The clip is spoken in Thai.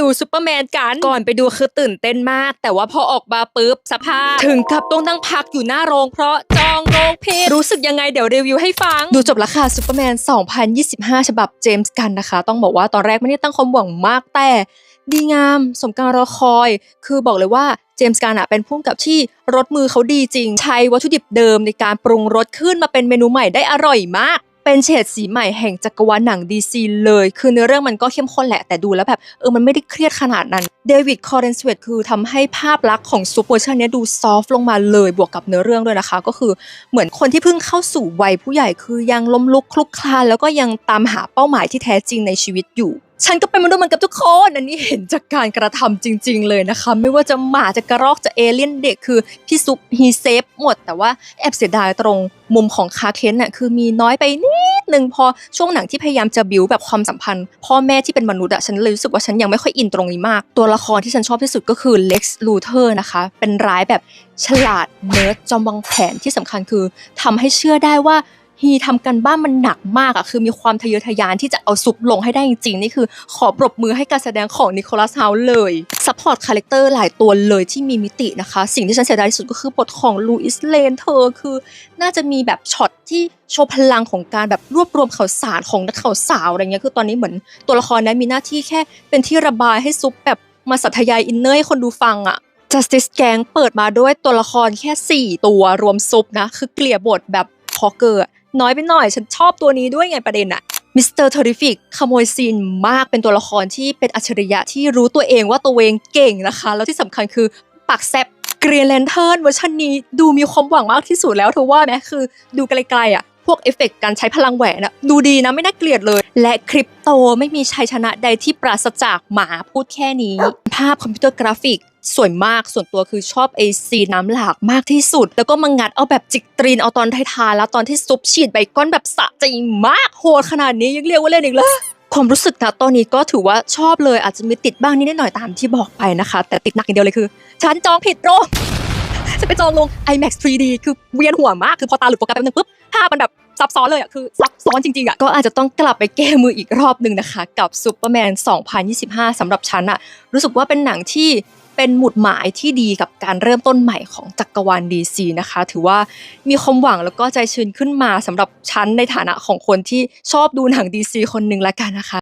ดูซูเปอร์แมนกันก่อนไปดูคือตื่นเต้นมาก แต่ว่าพอออกมาปุ๊บสภาพ ถึงกับต้องนั่งพักอยู่หน้าโรงเพราะจองโรงผิดรู้สึกยังไงเดี๋ยวรีวิวให้ฟัง ดูจบแล้วค่ะซูเปอร์แมน 2025 ฉบับเจมส์กันนะคะ ต้องบอกว่าตอนแรกไม่ได้ตั้งความหวังมากแต่ดีงามสมการรอคอย คือบอกเลยว่าเจมส์การอะเป็นผู้กำกับที่รสมือเขาดีจริง ใช้วัตถุดิบเดิมในการปรุงรสขึ้นมาเป็นเมนูใหม่ได้อร่อยมาก เป็นเฉดสีใหม่แห่งจักรวาลหนังดีซีเลย คือเนื้อเรื่องมันก็เข้มข้นแหละ แต่ดูแล้วแบบเออมันไม่ได้เครียดขนาดนั้น เดวิดคอร์เรนสเวตคือทำให้ภาพลักษณ์ของซูเปอร์ชันนี้ดูซอฟต์ลงมาเลย บวกกับเนื้อเรื่องด้วยนะคะ ก็คือเหมือนคนที่เพิ่งเข้าสู่วัยผู้ใหญ่คือยังล้มลุกคลุกคลานแล้วก็ยังตามหาเป้าหมายที่แท้จริงในชีวิตอยู่ ฉันก็เป็นมนุษย์เหมือนกับทุกคนอันนี้เห็นจากการกระทำจริง ๆ เลยนะคะ ไม่ว่าจะหมาจะกระรอกจะเอเลี่ยนเด็กคือพี่ซุปฮีเซฟหมด แต่ว่าแอบเสียดายตรงมุมของคาเคนน่ะคือมีน้อยไปนิดนึงพอช่วงหนังที่พยายามจะบิวแบบความสัมพันธ์ พ่อแม่ที่เป็นมนุษย์อะฉันเลยรู้สึกว่าฉันยังไม่ค่อยอินตรงนี้มาก ตัวละครที่ฉันชอบที่สุดก็คือเล็กซ์ลูเทอร์นะคะ เป็นร้ายแบบฉลาดเนิร์ดจอมวางแผนที่สำคัญคือทำให้เชื่อได้ว่า ฮีทำกันบ้านมันหนักมากอะคือมีความทะเยอทะยานที่จะเอาซุปลงให้ได้จริงๆนี่คือ ขอปรบมือให้การแสดงของนิโคลัสเฮาเลยซัพพอร์ตคาแรคเตอร์หลายตัวเลยที่มีมิตินะคะ สิ่งที่ฉันเสียดายที่สุดก็คือบทของลูอิสเลนเธอคือ น่าจะมีแบบช็อตที่โชว์พลังของการแบบรวบรวมข่าวสารของนักข่าวสาวอะไรเงี้ยคือตอนนี้เหมือนตัวละครนั้นมีหน้าที่แค่เป็นที่ระบายให้ซุปแบบมาสัทยายอินเนอร์ให้คนดูฟังอะ Justice Gang เปิดมาด้วยตัวละครแค่ 4 ตัวรวมซุปนะ คือเกลี่ยบทแบบพอเกอร์ น้อยไปหน่อย ฉันชอบตัวนี้ด้วยไงประเด็นอะมิสเตอร์เทอริฟิกขโมยซีนมากเป็นตัวละครที่เป็นอัจฉริยะที่รู้ตัวเองว่าตัวเองเก่งนะคะ แล้วที่สำคัญคือปากแซบเกรียนแลนเทิร์นเวอร์ชันนี้ดูมีความหวังมากที่สุดแล้วเธอว่าไหมคือดูไกลๆอะ พวกเอฟเฟกต์การใช้พลังแหวนอะดูดีนะไม่น่าเกลียดเลย และคริปโตไม่มีชัยชนะใดที่ปราศจากหมาพูดแค่นี้ ภาพคอมพิวเตอร์กราฟิกสวยมากส่วนตัวคือชอบไอซีน้ำหลากมากที่สุด แล้วก็มางัดเอาแบบจิกตรีนเอาตอนท้ายๆแล้วตอนที่ซุปฉีดใบก้อนแบบสะใจมากโหดขนาดนี้ยังเรียกว่าเล่นอีกเลยความรู้สึกนะตอนนี้ก็ถือว่าชอบเลยอาจจะมีติดบ้างนิดหน่อยตามที่บอกไปนะคะ แต่ติดหนักอย่างเดียวเลยคือ ฉันจองผิดโรง จะไปจองลง IMAX 3D คือเวียนหัวมาก คือพอตาหลุดโฟกัสแป๊บนึงปุ๊บภาพมันแบบซับซ้อนเลยอะ คือซับซ้อนจริงๆอะ ก็อาจจะต้องกลับไปแก้มืออีกรอบหนึ่งนะคะ กับ Superman 2025สำหรับฉันอะ รู้สึกว่าเป็นหนังที่เป็นหมุดหมายที่ดีกับการเริ่มต้นใหม่ของจักรวาล DC นะคะ ถือว่ามีความหวังแล้วก็ใจชื้นขึ้นมาสำหรับฉันในฐานะของคนที่ชอบดูหนัง DC คนหนึ่งละกันนะคะ